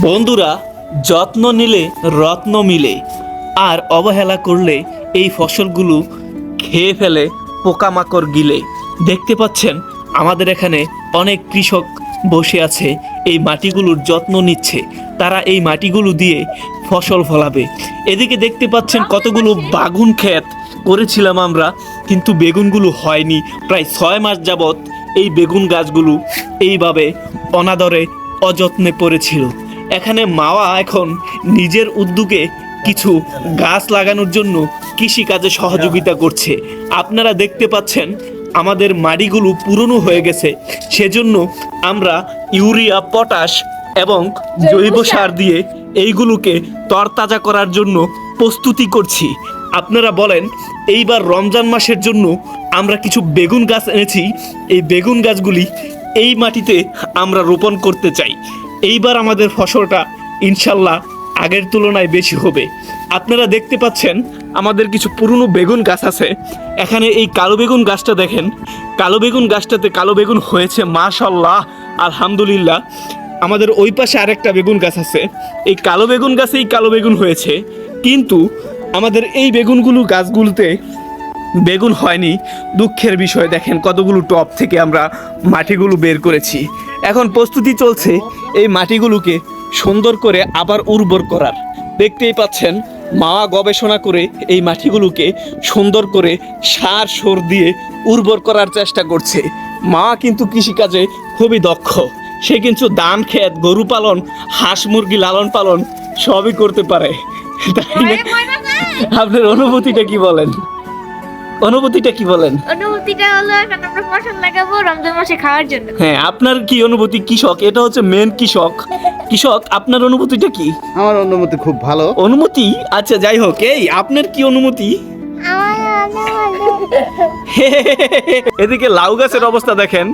বন্ধুরা, যত্ন নিলে রত্ন মিলে, আর অবহেলা করলে এই ফসলগুলো খেয়ে ফেলে পোকামাকড় গিলে। দেখতে পাচ্ছেন, আমাদের এখানে অনেক কৃষক বসে আছে, এই মাটিগুলোর যত্ন নিচ্ছে। তারা এই মাটিগুলো দিয়ে ফসল ফলাবে। এদিকে দেখতে পাচ্ছেন, কতগুলো বাগুন ক্ষেত করেছিলাম আমরা, কিন্তু বেগুনগুলো হয়নি। প্রায় ছয় মাস যাবত এই বেগুন গাছগুলো এইভাবে অনাদরে অযত্নে পড়েছিল। এখানে মাওয়া এখন নিজের উদ্যোগে কিছু গাছ লাগানোর জন্য কৃষিকাজে সহযোগিতা করছে। আপনারা দেখতে পাচ্ছেন, আমাদের মাটিগুলো পুরনো হয়ে গেছে। সেজন্য আমরা ইউরিয়া, পটাশ এবং জৈব সার দিয়ে এইগুলোকে তরতাজা করার জন্য প্রস্তুতি করছি। আপনারা বলেন, এইবার রমজান মাসের জন্য আমরা কিছু বেগুন গাছ এনেছি। এই বেগুন গাছগুলি এই মাটিতে আমরা রোপণ করতে চাই। এইবার আমাদের ফসলটা ইনশাল্লাহ আগের তুলনায় বেশি হবে। আপনারা দেখতে পাচ্ছেন, আমাদের কিছু পুরনো বেগুন গাছ আছে। এখানে এই কালো বেগুন গাছটা দেখেন। কালো বেগুন গাছটাতে কালো বেগুন হয়েছে, মাশাল্লাহ, আলহামদুলিল্লাহ। আমাদের ওই পাশে আরেকটা বেগুন গাছ আছে। এই কালো বেগুন গাছেই কালো বেগুন হয়েছে। কিন্তু আমাদের এই বেগুনগুলো গাছগুলোতে বেগুন হয়নি। দুঃখের বিষয় দেখেন, কতগুলো টপ থেকে আমরা মাটিগুলো বের করেছি। এখন প্রস্তুতি চলছে এই মাটিগুলোকে সুন্দর করে আবার উর্বর করার। দেখতেই পাচ্ছেন মা গবেষণা করে এই মাটিগুলোকে সুন্দর করে সার সোর দিয়ে উর্বর করার চেষ্টা করছে। মা কিন্তু কৃষিকাজে খুবই দক্ষ। সে কিন্তু ধান ক্ষেত গরু পালন হাঁস মুরগি লালন পালন সবই করতে পারে। তাই না? আপনার অনুভূতিটা কি বলেন? অনুভূতিটা কি বলেন? অনুভূতিটা হলো এখন আমরা ফসল লাগাবো রমজান মাসে খাওয়ার জন্য। হ্যাঁ আপনার কি অনুভূতি কৃষক এটা হচ্ছে মেন কৃষক কৃষক আপনার অনুভূতিটা কি? আমার অনুমতি খুব ভালো। অনুমতি আচ্ছা যাই হোক এই আপনার কি অনুমতি এদিকে লাউ গাছের অবস্থা দেখেন।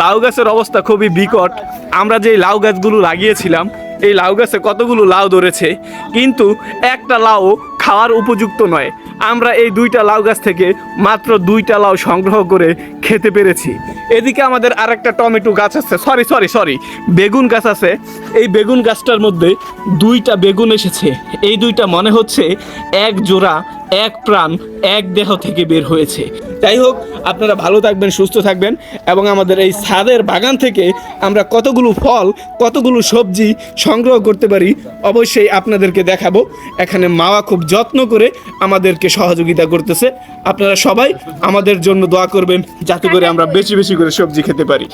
লাউ গাছের অবস্থা খুবই বিকট। আমরা যে লাউ গাছগুলো লাগিয়েছিলাম এই লাউ গাছে কতগুলো লাউ ধরেছে? কিন্তু একটা লাউ খাওয়ার উপযুক্ত নয়। আমরা এই দুইটা লাউ গাছ থেকে মাত্র দুইটা লাউ সংগ্রহ করে খেতে পেরেছি। এদিকে আমাদের আর একটা টমেটো গাছ আছে। সরি সরি সরি বেগুন গাছ আছে। এই বেগুন গাছটার মধ্যে দুইটা বেগুন এসেছে। এই দুইটা মনে হচ্ছে এক জোড়া এক প্রাণ, এক দেহ থেকে বের হয়েছে। যাই হোক, আপনারা ভালো থাকবেন, সুস্থ থাকবেন এবং আমাদের এই ছাদের বাগান থেকে আমরা কতগুলো ফল, কতগুলো সবজি সংগ্রহ করতে পারি, অবশ্যই আপনাদেরকে দেখাবো। এখানে মাওয়া খুব যত্ন করে আমাদেরকে সহযোগিতা করতেছে। আপনারা সবাই আমাদের জন্য দোয়া করবেন, যাতে করে আমরা বেশি বেশি করে সবজি খেতে পারি।